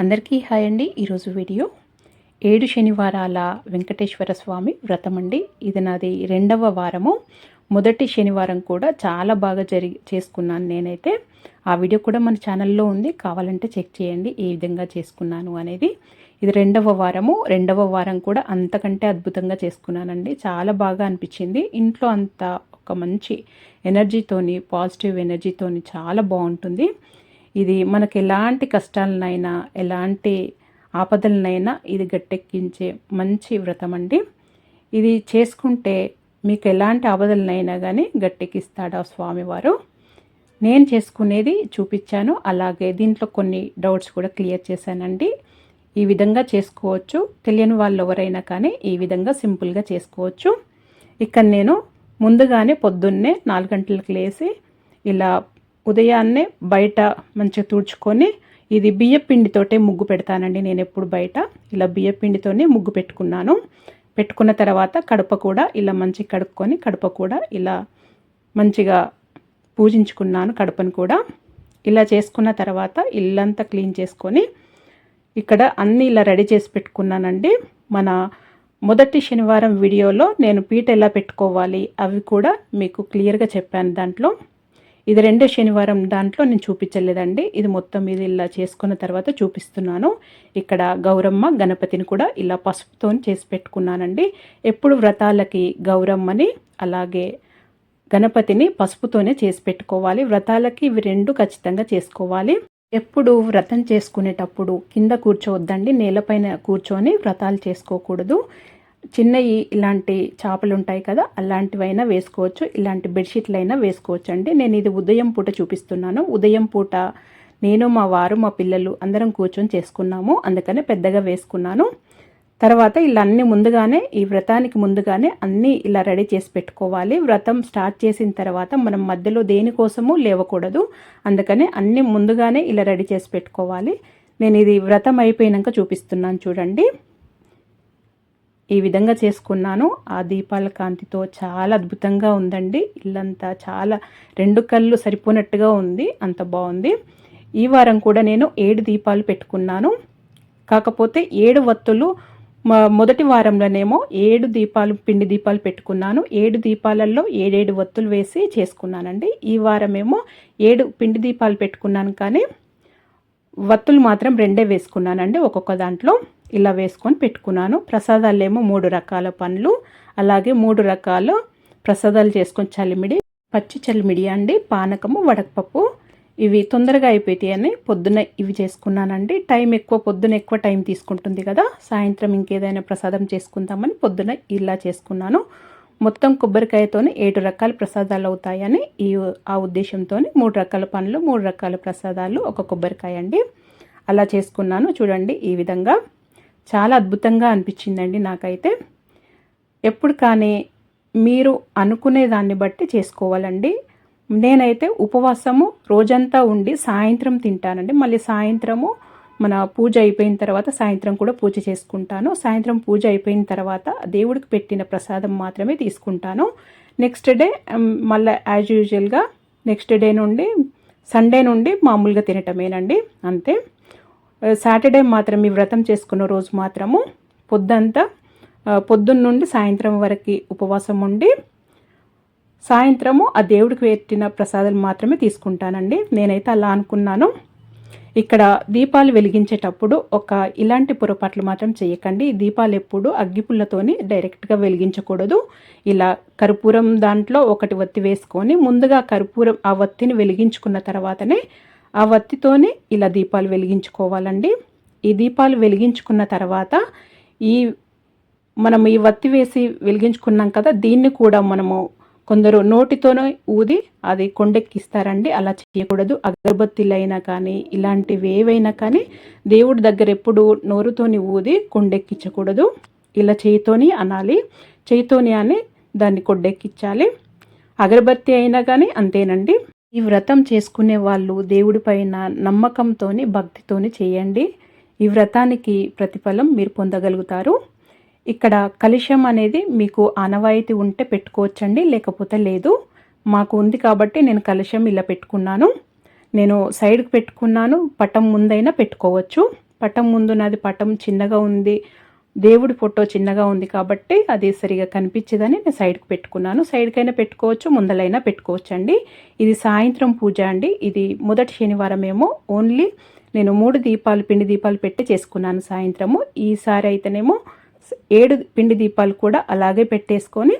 అందరికీ హాయ్ అండి. ఈరోజు వీడియో ఏడు శనివారాల వెంకటేశ్వర స్వామి వ్రతం అండి. ఇది నాది రెండవ వారము. మొదటి శనివారం కూడా చాలా బాగా జరిగి చేసుకున్నాను నేనైతే. ఆ వీడియో కూడా మన ఛానల్లో ఉంది. కావాలంటే చెక్ చేయండి ఏ విధంగా చేసుకున్నాను అనేది. ఇది రెండవ వారము. రెండవ వారం కూడా అంతకంటే అద్భుతంగా చేసుకున్నానండి. చాలా బాగా అనిపించింది. ఇంట్లో అంత ఒక మంచి ఎనర్జీతోని పాజిటివ్ ఎనర్జీతోని చాలా బాగుంటుంది. ఇది మనకు ఎలాంటి కష్టాలనైనా ఎలాంటి ఆపదలనైనా ఇది గట్టెక్కించే మంచి వ్రతం అండి. ఇది చేసుకుంటే మీకు ఎలాంటి ఆపదలనైనా కానీ గట్టెక్కిస్తాడు ఆ స్వామివారు. నేను చేసుకునేది చూపించాను. అలాగే దీంట్లో కొన్ని డౌట్స్ కూడా క్లియర్ చేశానండి. ఈ విధంగా చేసుకోవచ్చు. తెలియని వాళ్ళు ఎవరైనా కానీ ఈ విధంగా సింపుల్గా చేసుకోవచ్చు. ఇక్కడ నేను ముందుగానే పొద్దున్నే నాలుగు గంటలకు లేచి ఇలా ఉదయాన్నే బయట మంచిగా తుడుచుకొని ఇది బియ్యపిండితోటే ముగ్గు పెడతానండి. నేను ఎప్పుడు బయట ఇలా బియ్యపిండితోనే ముగ్గు పెట్టుకున్నాను. పెట్టుకున్న తర్వాత కడప కూడా ఇలా మంచి కడుక్కొని కడప కూడా ఇలా మంచిగా పూజించుకున్నాను కడపను కూడా. ఇలా చేసుకున్న తర్వాత ఇల్లంతా క్లీన్ చేసుకొని ఇక్కడ అన్నీ ఇలా రెడీ చేసి పెట్టుకున్నానండి. మన మొదటి శనివారం వీడియోలో నేను పీట ఎలా పెట్టుకోవాలి అవి కూడా మీకు క్లియర్గా చెప్పాను దాంట్లో. ఇది రెండో శనివారం దాంట్లో నేను చూపించలేదండి. ఇది మొత్తం ఇది ఇలా చేసుకున్న తర్వాత చూపిస్తున్నాను. ఇక్కడ గౌరమ్మ గణపతిని కూడా ఇలా పసుపుతో చేసి పెట్టుకున్నానండి. ఎప్పుడు వ్రతాలకి గౌరమ్మని అలాగే గణపతిని పసుపుతోనే చేసి పెట్టుకోవాలి. వ్రతాలకి ఇవి రెండు ఖచ్చితంగా చేసుకోవాలి. ఎప్పుడు వ్రతం చేసుకునేటప్పుడు కింద కూర్చోవద్దండి. నేలపైన కూర్చొని వ్రతాలు చేసుకోకూడదు. చిన్నవి ఇలాంటి చేపలు ఉంటాయి కదా అలాంటివైనా వేసుకోవచ్చు. ఇలాంటి బెడ్షీట్లు అయినా వేసుకోవచ్చు అండి నేను ఇది ఉదయం పూట చూపిస్తున్నాను. ఉదయం పూట నేను మా వారు మా పిల్లలు అందరం కూర్చొని చేసుకున్నాము. అందుకనే పెద్దగా వేసుకున్నాను. తర్వాత ఇలా అన్ని ముందుగానే ఈ వ్రతానికి ముందుగానే అన్నీ ఇలా రెడీ చేసి పెట్టుకోవాలి. వ్రతం స్టార్ట్ చేసిన తర్వాత మనం మధ్యలో దేనికోసము లేవకూడదు. అందుకనే అన్ని ముందుగానే ఇలా రెడీ చేసి పెట్టుకోవాలి. నేను ఇది వ్రతం అయిపోయినాక చూపిస్తున్నాను చూడండి. ఈ విధంగా చేసుకున్నాను. ఆ దీపాల కాంతితో చాలా అద్భుతంగా ఉందండి. ఇల్లంతా చాలా రెండు కళ్ళు సరిపోనట్టుగా ఉంది. అంత బాగుంది. ఈ వారం కూడా నేను ఏడు దీపాలు పెట్టుకున్నాను. కాకపోతే ఏడు వత్తులు మొదటి వారంలోనేమో ఏడు దీపాలు పిండి దీపాలు పెట్టుకున్నాను. ఏడు దీపాలలో ఏడేడు వత్తులు వేసి చేసుకున్నానండి. ఈ వారమేమో ఏడు పిండి దీపాలు పెట్టుకున్నాను కానీ వత్తులు మాత్రం రెండే వేసుకున్నానండి ఒక్కొక్క దాంట్లో. ఇలా వేసుకొని పెట్టుకున్నాను. ప్రసాదాలు ఏమో మూడు రకాల పండ్లు అలాగే మూడు రకాల ప్రసాదాలు చేసుకొని చలిమిడి పచ్చి చలిమిడి అండి పానకము వడకపప్పు. ఇవి తొందరగా అయిపోతాయని పొద్దున ఇవి చేసుకున్నానండి. టైం ఎక్కువ పొద్దున ఎక్కువ టైం తీసుకుంటుంది కదా. సాయంత్రం ఇంకేదైనా ప్రసాదం చేసుకుందామని పొద్దున ఇలా చేసుకున్నాను. మొత్తం కొబ్బరికాయతోనే ఏడు రకాల ప్రసాదాలు అవుతాయని ఈ ఆ ఉద్దేశంతో మూడు రకాల పండ్లు మూడు రకాల ప్రసాదాలు ఒక కొబ్బరికాయ అండి. అలా చేసుకున్నాను. చూడండి ఈ విధంగా. చాలా అద్భుతంగా అనిపించిందండి నాకైతే. ఎప్పుడు కానీ మీరు అనుకునే దాన్ని బట్టి చేసుకోవాలండి. నేనైతే ఉపవాసము రోజంతా ఉండి సాయంత్రం తింటానండి. మళ్ళీ సాయంత్రము మన పూజ అయిపోయిన తర్వాత సాయంత్రం కూడా పూజ చేసుకుంటాను. సాయంత్రం పూజ అయిపోయిన తర్వాత దేవుడికి పెట్టిన ప్రసాదం మాత్రమే తీసుకుంటాను. నెక్స్ట్ డే మళ్ళీ యాజ్ యూజువల్గా నెక్స్ట్ డే నుండి సండే నుండి మామూలుగా తినటమేనండి. అంతే. సాటర్డే మాత్రం ఈ వ్రతం చేసుకున్న రోజు మాత్రము పొద్దంతా పొద్దున్న నుండి సాయంత్రం వరకు ఉపవాసం ఉండి సాయంత్రము ఆ దేవుడికి పెట్టిన ప్రసాదాలు మాత్రమే తీసుకుంటానండి. నేనైతే అలా అనుకున్నాను. ఇక్కడ దీపాలు వెలిగించేటప్పుడు ఒక ఇలాంటి పొరపాట్లు మాత్రం చేయకండి. దీపాలు ఎప్పుడు అగ్గిపుల్లతోని డైరెక్ట్గా వెలిగించకూడదు. ఇలా కర్పూరం దాంట్లో ఒకటి వత్తి వేసుకొని ముందుగా కర్పూరం ఆ వత్తిని వెలిగించుకున్న తర్వాతనే ఆ వత్తితోనే ఇలా దీపాలు వెలిగించుకోవాలండి. ఈ దీపాలు వెలిగించుకున్న తర్వాత ఈ మనం ఈ వత్తి వేసి వెలిగించుకున్నాం కదా దీన్ని కూడా మనము కొందరు నోటితోనే ఊది అది కొండెక్కిస్తారండి. అలా చేయకూడదు. అగరబత్తిలైనా కానీ ఇలాంటివి ఏవైనా కానీ దేవుడి దగ్గర ఎప్పుడు నోరుతోని ఊది కొండెక్కించకూడదు. ఇలా చేయితోని అనాలి. చేయితోని అని దాన్ని కొండెక్కించాలి. అగరబత్తి అయినా కానీ అంతేనండి. ఈ వ్రతం చేసుకునే వాళ్ళు దేవుడిపైన నమ్మకంతోని భక్తితోని చేయండి. ఈ వ్రతానికి ప్రతిఫలం మీరు పొందగలుగుతారు. ఇక్కడ కలుషం అనేది మీకు ఆనవాయితీ ఉంటే పెట్టుకోవచ్చండి లేకపోతే లేదు. మాకు ఉంది కాబట్టి నేను కలుషం ఇలా పెట్టుకున్నాను. నేను సైడ్కి పెట్టుకున్నాను పటం ముందైనా పెట్టుకోవచ్చు. పటం ముందు నాది పటం చిన్నగా ఉంది. దేవుడి ఫోటో చిన్నగా ఉంది కాబట్టి అది సరిగా కనిపించదని నేను సైడ్కి పెట్టుకున్నాను. సైడ్కైనా పెట్టుకోవచ్చు ముందలైనా పెట్టుకోవచ్చు అండి ఇది సాయంత్రం పూజ అండి. ఇది మొదటి శనివారం ఏమో ఓన్లీ నేను మూడు దీపాలు పిండి దీపాలు పెట్టి చేసుకున్నాను సాయంత్రము. ఈసారి అయితేనేమో ఏడు పిండి దీపాలు కూడా అలాగే పెట్టేసుకొని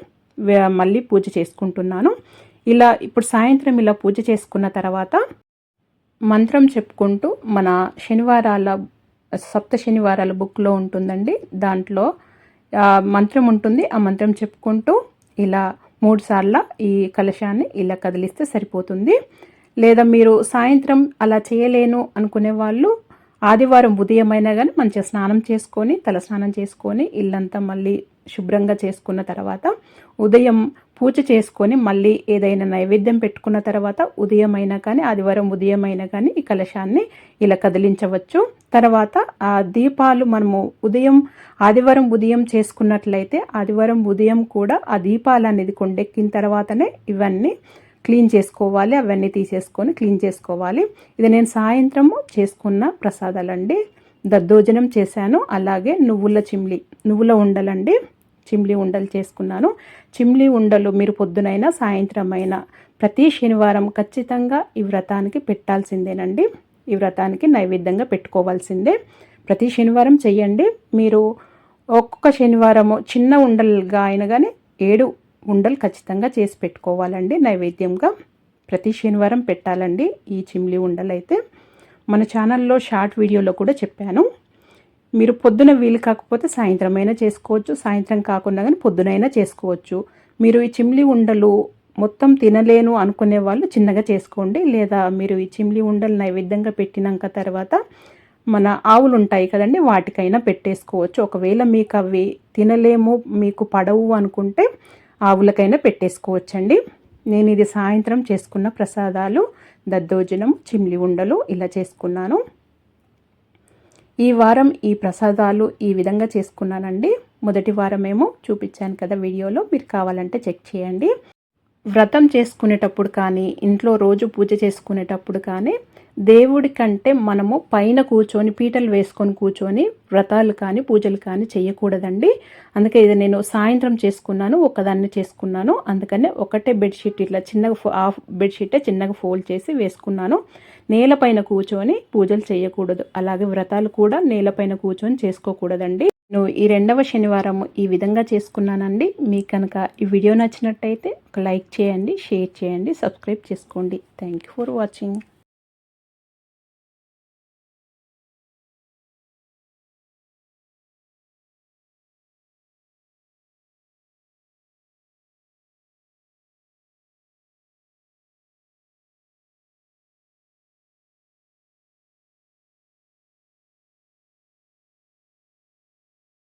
మళ్ళీ పూజ చేసుకుంటున్నాను. ఇలా ఇప్పుడు సాయంత్రం ఇలా పూజ చేసుకున్న తర్వాత మంత్రం చెప్పుకుంటూ మన శనివారాల సప్త శనివారాల బుక్లో ఉంటుందండి. దాంట్లో మంత్రం ఉంటుంది. ఆ మంత్రం చెప్పుకుంటూ ఇలా మూడు సార్లు ఈ కలశాన్ని ఇలా కదిలిస్తే సరిపోతుంది. లేదా మీరు సాయంత్రం అలా చేయలేను అనుకునే వాళ్ళు ఆదివారం ఉదయమైనా కానీ మంచిగా స్నానం చేసుకొని తల స్నానం చేసుకొని ఇల్లంతా మళ్ళీ శుభ్రంగా చేసుకున్న తర్వాత ఉదయం పూజ చేసుకొని మళ్ళీ ఏదైనా నైవేద్యం పెట్టుకున్న తర్వాత ఉదయం అయినా కానీ ఆదివారం ఉదయం అయినా కానీ ఈ కలశాన్ని ఇలా కదిలించవచ్చు. తర్వాత ఆ దీపాలు మనము ఉదయం ఆదివారం ఉదయం చేసుకున్నట్లయితే ఆదివారం ఉదయం కూడా ఆ దీపాలు అనేది కొండెక్కిన తర్వాతనే ఇవన్నీ క్లీన్ చేసుకోవాలి. అవన్నీ తీసేసుకొని క్లీన్ చేసుకోవాలి. ఇది నేను సాయంత్రము చేసుకున్న ప్రసాదాలండి. దద్దోజనం చేశాను. అలాగే నువ్వుల చిమ్లి నువ్వుల ఉండలండి. చిమ్లి ఉండలు చేసుకున్నాను. చిమ్లీ ఉండలు మీరు పొద్దునైనా సాయంత్రం అయినా ప్రతి శనివారం ఖచ్చితంగా ఈ వ్రతానికి పెట్టాల్సిందేనండి. ఈ వ్రతానికి నైవేద్యంగా పెట్టుకోవాల్సిందే. ప్రతి శనివారం చెయ్యండి. మీరు ఒక్కొక్క శనివారము చిన్న ఉండలుగా అయిన కానీ ఏడు ఉండలు ఖచ్చితంగా చేసి పెట్టుకోవాలండి నైవేద్యంగా. ప్రతి శనివారం పెట్టాలండి ఈ చిమ్లి ఉండలు అయితే మన ఛానల్లో షార్ట్ వీడియోలో కూడా చెప్పాను. మీరు పొద్దున వీలు కాకపోతే సాయంత్రం అయినా చేసుకోవచ్చు. సాయంత్రం కాకుండా కానీ పొద్దునైనా చేసుకోవచ్చు. మీరు ఈ చిమ్లి ఉండలు మొత్తం తినలేను అనుకునే వాళ్ళు చిన్నగా చేసుకోండి. లేదా మీరు ఈ చిమ్లి ఉండలు నైవేద్యంగా పెట్టినాక తర్వాత మన ఆవులు ఉంటాయి కదండి వాటికైనా పెట్టేసుకోవచ్చు. ఒకవేళ మీకు అవి తినలేము మీకు పడవు అనుకుంటే ఆవులకైనా పెట్టేసుకోవచ్చండి. నేను ఇది సాయంత్రం చేసుకున్న ప్రసాదాలు దద్దోజనం చిమ్లి ఉండలు ఇలా చేసుకున్నాను. ఈ వారం ఈ ప్రసాదాలు ఈ విధంగా చేసుకున్నానండి. మొదటి వారమేమో చూపించాను కదా వీడియోలో. మీరు కావాలంటే చెక్ చేయండి. వ్రతం చేసుకునేటప్పుడు కానీ ఇంట్లో రోజు పూజ చేసుకునేటప్పుడు కానీ దేవుడి కంటే మనము పైన కూర్చొని పీటలు వేసుకొని కూర్చొని వ్రతాలు కానీ పూజలు కానీ చేయకూడదండి. అందుకే ఇది నేను సాయంత్రం చేసుకున్నాను ఒకదాన్ని చేసుకున్నాను. అందుకనే ఒకటే బెడ్షీట్ ఇట్లా చిన్నగా హాఫ్ బెడ్షీటే చిన్నగా ఫోల్డ్ చేసి వేసుకున్నాను. నేలపైన కూర్చొని పూజలు చేయకూడదు. అలాగే వ్రతాలు కూడా నేలపైన కూర్చొని చేసుకోకూడదండి. నేను ఈ రెండవ శనివారం ఈ విధంగా చేసుకున్నానండి. మీకు కనుక ఈ వీడియో నచ్చినట్టయితే ఒక లైక్ చేయండి షేర్ చేయండి సబ్స్క్రైబ్ చేసుకోండి. Thank you for watching